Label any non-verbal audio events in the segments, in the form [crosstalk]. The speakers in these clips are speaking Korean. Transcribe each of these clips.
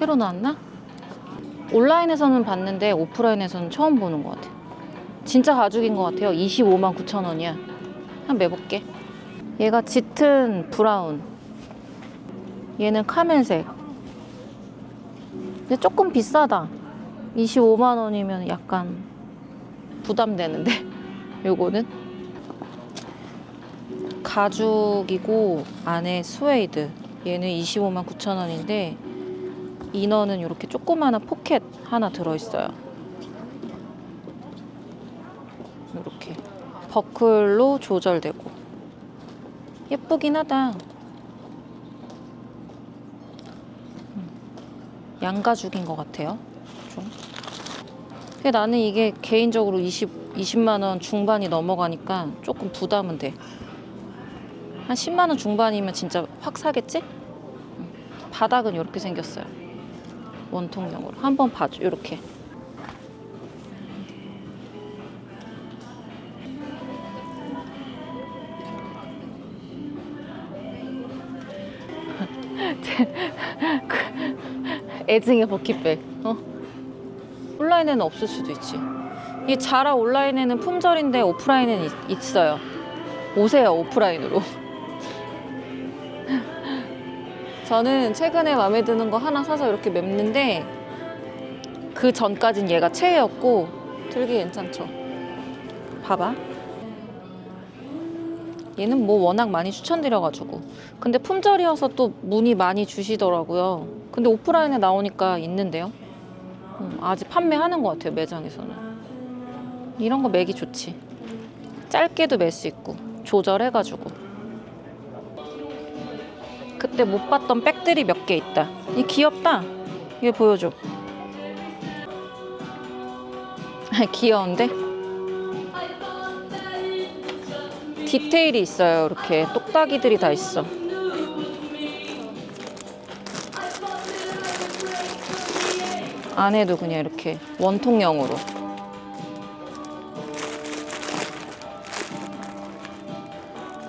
새로 나왔나? 온라인에서는 봤는데 오프라인에서는 처음 보는 것 같아. 진짜 가죽인 것 같아요. 25만 9천 원이야. 한번 매볼게. 얘가 짙은 브라운. 얘는 카멜색. 근데 조금 비싸다. 25만 원이면 약간 부담되는데. [laughs] 요거는 가죽이고 안에 스웨이드. 얘는 25만 9천 원인데 이너는 이렇게 조그마한 포켓 하나 들어있어요. 이렇게 버클로 조절되고 예쁘긴 하다. 음, 양가죽인 것 같아요. 좀. 나는 이게 개인적으로 20, 20만 원 중반이 넘어가니까 조금 부담은 돼. 한 10만 원 중반이면 진짜 확 사겠지? 음. 바닥은 이렇게 생겼어요. 원통형으로 한번 봐줘. 이렇게. [laughs] 애증의 버킷백. 어? 온라인에는 없을 수도 있지. 이 자라 온라인에는 품절인데 오프라인에는 있, 있어요. 오세요 오프라인으로. 저는 최근에 마음에 드는 거 하나 사서 이렇게 맵는데 그 전까진 얘가 최애였고 들기 괜찮죠. 봐봐. 얘는 뭐 워낙 많이 추천드려가지고 근데 품절이어서 또 문의 많이 주시더라고요. 근데 오프라인에 나오니까 있는데요. 음, 아직 판매하는 것 같아요 매장에서는. 이런 거 매기 좋지. 짧게도 맬 수 있고 조절해가지고. 그때 못 봤던 백들이 몇 개 있다. 이 귀엽다. 이거 보여줘. 귀여운데? 디테일이 있어요. 이렇게 똑딱이들이 다 있어. 안에도 그냥 이렇게 원통형으로.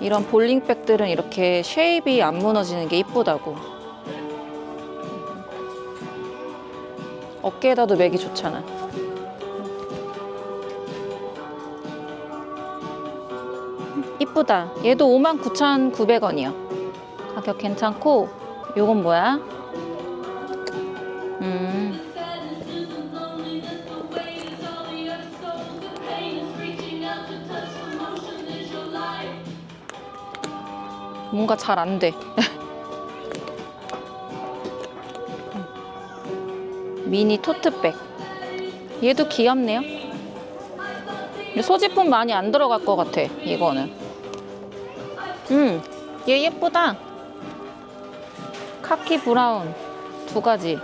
이런 볼링백들은 이렇게 쉐입이 안 무너지는 게 이쁘다고. 어깨에다도 매기 좋잖아. 이쁘다. 얘도 59,900원이요. 가격 괜찮고, 요건 뭐야? 뭔가 잘 안 돼. 미니 토트백. 얘도 귀엽네요. 소지품 많이 안 들어갈 것 같아, 이거는. 음, 얘 예쁘다. 카키 브라운 두 가지.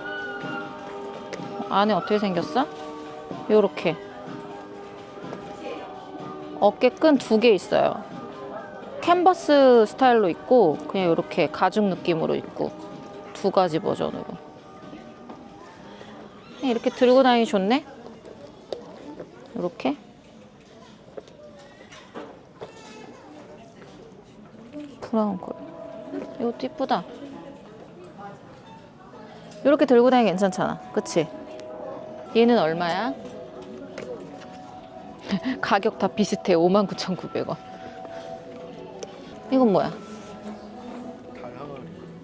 안에 어떻게 생겼어? 요렇게. 어깨끈 두 개 있어요. 캔버스 스타일로 있고 그냥 이렇게 가죽 느낌으로 있고 두 가지 버전으로. 이렇게 들고 다니기 좋네? 이렇게? 브라운 컬 이것도 이쁘다. 이렇게 들고 다니기 괜찮잖아. 그치? 얘는 얼마야? [laughs] 가격 다 비슷해. 59,900원 이건 뭐야?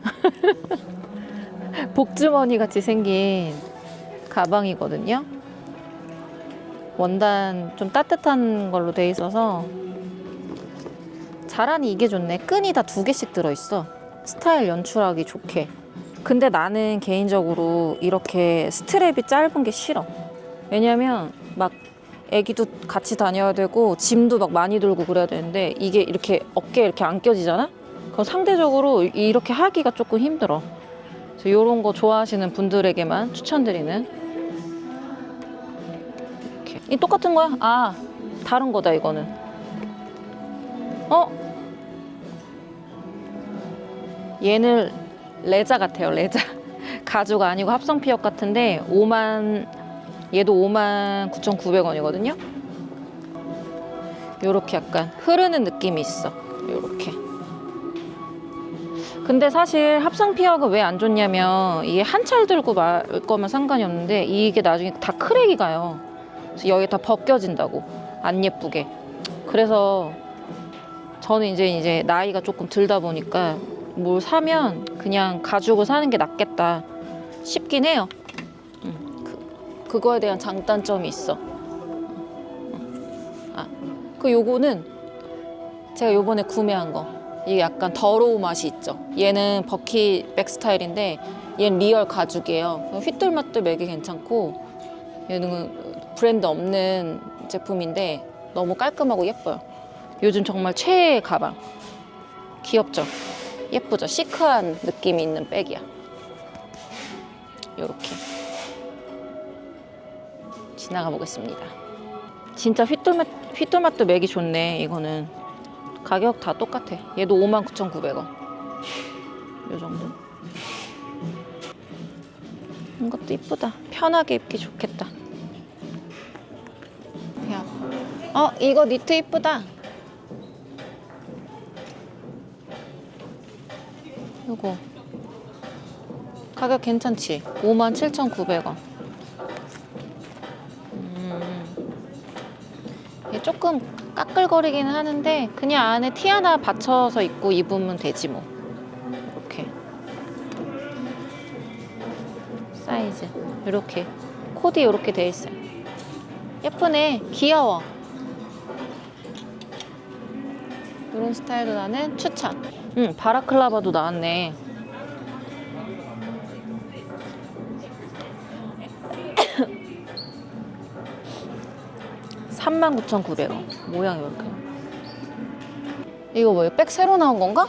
[laughs] 복주머니 같이 생긴 가방이거든요. 원단 좀 따뜻한 걸로 돼 있어서 자라니 이게 좋네. 끈이 다 두 개씩 들어있어. 스타일 연출하기 좋게. 근데 나는 개인적으로 이렇게 스트랩이 짧은 게 싫어. 왜냐면 막 애기도 같이 다녀야 되고 짐도 막 많이 들고 그래야 되는데 이게 이렇게 어깨에 이렇게 안 껴지잖아? 그럼 상대적으로 이렇게 하기가 조금 힘들어. 그래서 이런 거 좋아하시는 분들에게만 추천드리는. 이렇게. 이 똑같은 거야? 아, 다른 거다 이거는. 어? 얘는 레자 같아요, 레자. [laughs] 가죽 아니고 합성 피혁 같은데 5만 얘도 5만 9,900원이거든요. 요렇게 약간 흐르는 느낌이 있어. 요렇게. 근데 사실 합성 피혁은 왜안 좋냐면 이게 한 찰 들고 말 거면 상관이 없는데 이게 나중에 다 크랙이 가요. 그래서 여기 다 벗겨진다고 안 예쁘게. 그래서 저는 이제 이제 나이가 조금 들다 보니까 뭘 사면 그냥 가지고 사는 게 낫겠다 싶긴 해요. 그거에 대한 장단점이 있어. 아, 그 요거는 제가 요번에 구매한 거. 이게 약간 더러운 맛이 있죠. 얘는 버킷백 스타일인데 얘는 리얼 가죽이에요. 휘뚤마뚤 매기 괜찮고 얘는 브랜드 없는 제품인데 너무 깔끔하고 예뻐요. 요즘 정말 최애 가방. 귀엽죠? 예쁘죠? 시크한 느낌이 있는 백이야. 요렇게 지나가 보겠습니다. 진짜 휘뚤맛, 휘뚤맛도 맥이 좋네, 이거는. 가격 다 똑같아. 얘도 59,900원. 요 정도. 이것도 이쁘다. 편하게 입기 좋겠다. 야. 어, 이거 니트 이쁘다. 요거. 가격 괜찮지? 57,900원. 조금 까끌거리기는 하는데 그냥 안에 티 하나 받쳐서 입고 입으면 되지 뭐. 이렇게. 사이즈. 이렇게. 코디 이렇게 돼 있어요. 예쁘네. 귀여워. 이런 스타일도 나는 추천. 응, 바라클라바도 나왔네. 삼만 9,900원. 모양이 이렇게. 이거 뭐예요? 백 새로 나온 건가?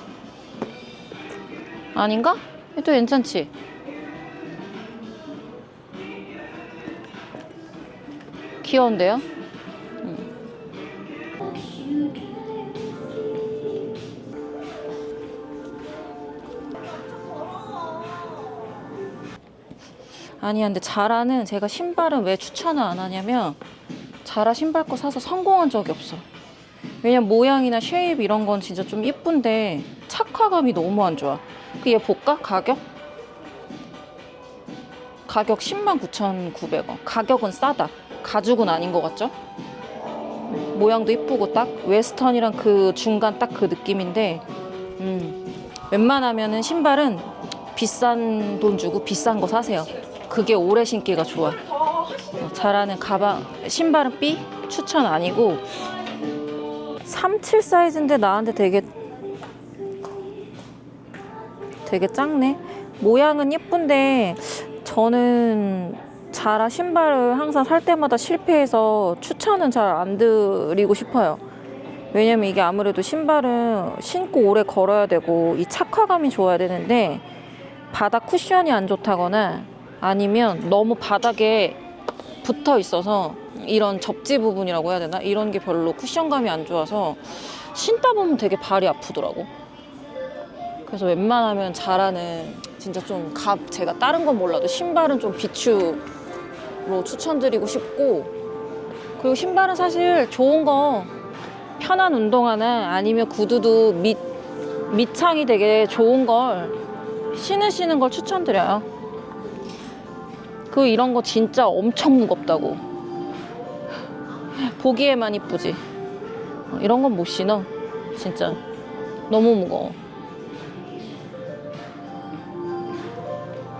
아닌가? 이것도 괜찮지? 귀여운데요? 아니야, 근데 자라는 제가 신발은 왜 추천을 안 하냐면 자라 신발 거 사서 성공한 적이 없어. 왜냐면 모양이나 쉐입 이런 건 진짜 좀 예쁜데 착화감이 너무 안 좋아. 그 얘 볼까? 가격? 가격 10만 9,900원. 가격은 싸다. 가죽은 아닌 것 같죠? 모양도 이쁘고 딱 웨스턴이랑 그 중간 딱 그 느낌인데 음, 웬만하면은 신발은 비싼 돈 주고 비싼 거 사세요. 그게 오래 신기가 좋아. 어, 잘하는 가방 신발은 B 추천 아니고 37 사이즈인데 나한테 되게 되게 작네. 모양은 예쁜데 저는 자라 신발을 항상 살 때마다 실패해서 추천은 잘 안 드리고 싶어요. 왜냐면 이게 아무래도 신발은 신고 오래 걸어야 되고 이 착화감이 좋아야 되는데 바닥 쿠션이 안 좋다거나 아니면 너무 바닥에 붙어 있어서 이런 접지 부분이라고 해야 되나? 이런 게 별로 쿠션감이 안 좋아서 신다 보면 되게 발이 아프더라고. 그래서 웬만하면 자라는 진짜 좀 값, 제가 다른 건 몰라도 신발은 좀 비추로 추천드리고 싶고 그리고 신발은 사실 좋은 거 편한 운동화나 아니면 구두도 밑, 밑창이 되게 좋은 걸 신으시는 걸 추천드려요. 그 이런 거 진짜 엄청 무겁다고. 보기에만 이쁘지. 어, 이런 건 못 신어. 진짜. 너무 무거워.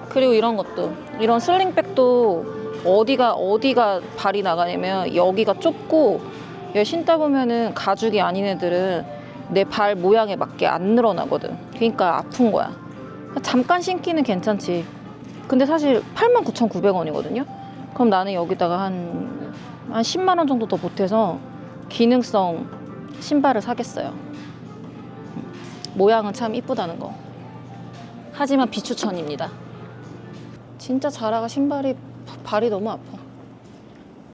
그리고 이런 것도. 이런 슬링백도 어디가, 어디가 발이 나가냐면 여기가 좁고 여기 신다 보면은 가죽이 아닌 애들은 내 발 모양에 맞게 안 늘어나거든. 그러니까 아픈 거야. 잠깐 신기는 괜찮지. 근데 사실 89,900원이거든요. 그럼 나는 여기다가 한, 한 10만 원 정도 더 보태서 기능성 신발을 사겠어요. 모양은 참 이쁘다는 거. 하지만 비추천입니다. 진짜 자라가 신발이 바- 발이 너무 아파.